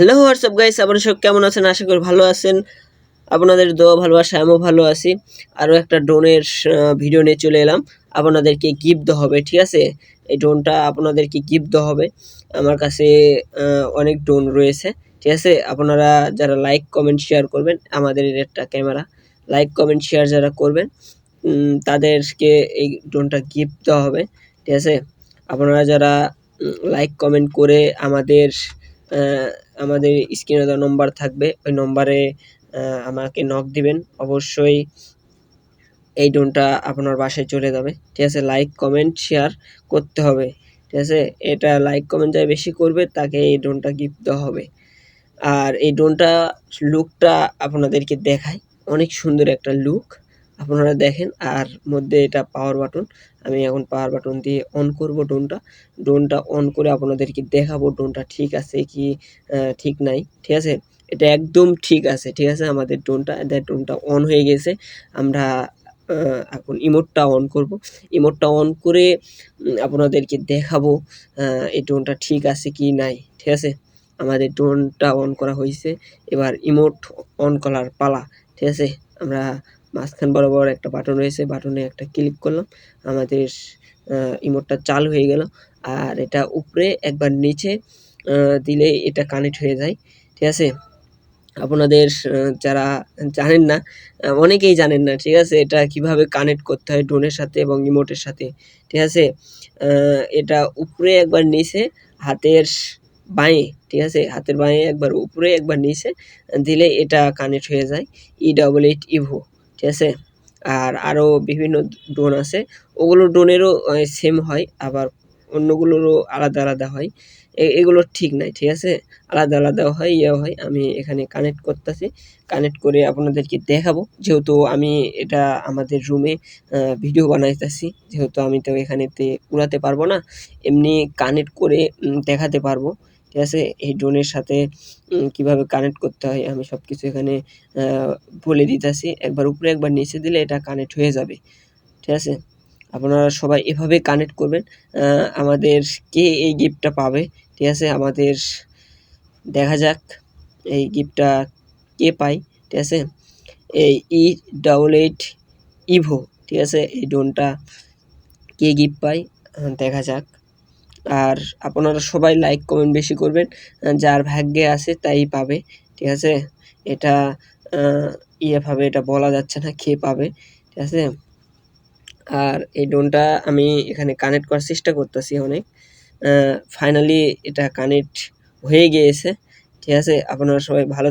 Hello WhatsApp guys আপনারা সব কেমন আছেন? আশা করি ভালো আছেন। আপনাদের দোয়া, ভালোবাসা, আমিও ভালো আছি। আরও একটা ড্রোনের ভিডিও নিয়ে চলে এলাম। আপনাদেরকে গিফট দেওয়া হবে, ঠিক আছে? এই ড্রোনটা আপনাদেরকে গিফট দেওয়া হবে। আমার কাছে অনেক ড্রোন রয়েছে, ঠিক আছে? আপনারা যারা লাইক কমেন্ট শেয়ার করবেন, আমাদের একটা ক্যামেরা লাইক কমেন্ট শেয়ার যারা করবেন তাদেরকে এই ড্রোনটা গিফট দেওয়া হবে, ঠিক আছে? আপনারা যারা লাইক কমেন্ট করে আমাদের আমাদের স্ক্রিনে দেওয়া নম্বর থাকবে। ওই নম্বরে আমাকে নক দিবেন। অবশ্যই এই ড্রোনটা আপনার বাসায় চলে যাবে। ঠিক আছে? লাইক কমেন্ট শেয়ার করতে হবে। ঠিক আছে? এটা লাইক কমেন্ট যাই বেশি করবে, তাকে এই ড্রোনটা গিফট দেওয়া হবে। আর এই ড্রোনটা লুকটা আপনাদেরকে দেখায় অনেক সুন্দর একটা লুক আপনারা দেখেন, আর মধ্যে এটা পাওয়ার বাটন আমি এখন পাওয়ার বাটন দিয়ে অন করব ড্রোনটা ড্রোনটা অন করে আপনাদেরকে দেখাবো ড্রোনটা ঠিক আছে কি ঠিক নাই, ঠিক আছে? এটা একদম ঠিক আছে ঠিক আছে? আমাদের ড্রোনটা ড্রোনটা অন হয়ে গেছে। আমরা এখন ইমোটটা অন করব। ইমোটটা অন করে আপনাদেরকে দেখাবো এই ড্রোনটা ঠিক আছে কি নাই, ঠিক আছে? আমাদের ড্রোনটা অন করা হয়েছে। এবার ইমোট অন করার পালা, ঠিক আছে? আমরা মাঝখান বরাবর একটা বাটন রয়েছে বাটনে একটা ক্লিক করলাম, আমাদের ইমোটটা চালু হয়ে গেল। আর এটা উপরে একবার নিচে দিলে এটা কানেক্ট হয়ে যায়, ঠিক আছে? আপনাদের যারা জানেন না অনেকেই জানেন না, ঠিক আছে? এটা কীভাবে কানেক্ট করতে হয় ড্রোনের সাথে এবং ইমোটের সাথে, ঠিক আছে? এটা উপরে একবার নিচে, হাতের বাঁয়ে, ঠিক আছে? হাতের বাঁয়ে একবার উপরে, একবার নিচে, দিলে এটা কানেক্ট হয়ে যায় ই ডাবল এইট ইভো ঠিক আছে? আর আরও বিভিন্ন ড্রোন আছে। ওগুলো ড্রোনেরও সেম হয়, আবার অন্যগুলোরও আলাদা আলাদা হয়। এগুলো ঠিক নাই, ঠিক আছে? আলাদা আলাদাও হয়, ইয়েও হয়। আমি এখানে কানেক্ট করতেছি। কানেক্ট করে আপনাদেরকে দেখাবো। যেহেতু আমি এটা আমাদের রুমে ভিডিও বানাইতেছি, যেহেতু আমি তো এখানেতে উড়াতে পারব না, এমনি কানেক্ট করে দেখাতে পারব। ঠিক আছে? এই ড্রোনের সাথে কীভাবে কানেক্ট করতে হয়, আমি সব কিছু এখানে বলে দিতেছি। একবার উপরে একবার নিচে দিলে এটা কানেক্ট হয়ে যাবে। ঠিক আছে? আপনারা সবাই এভাবে কানেক্ট করবেন আমাদের কে এই গিফটটা পাবে? ঠিক আছে? আমাদের, দেখা যাক, এই গিফটটা কে পায়? ঠিক আছে? এই ই ডাবল এইট ইভো ঠিক আছে? এই ড্রোনটা কে গিফট পায়? দেখা যাক। আর আপনারা সবাই লাইক কমেন্ট বেশি করবেন যার ভাগ্যে আছে তাই পাবে, ঠিক আছে? এটা ইয়ে পাবে, এটা বলা যাচ্ছে না কে পাবে, ঠিক আছে? আর এই ড্রোনটা আমি এখানে কানেক্ট করার চেষ্টা করতেছি অনেক ফাইনালি এটা কানেক্ট হয়ে গিয়েছে, ঠিক আছে? আপনারা সবাই ভালো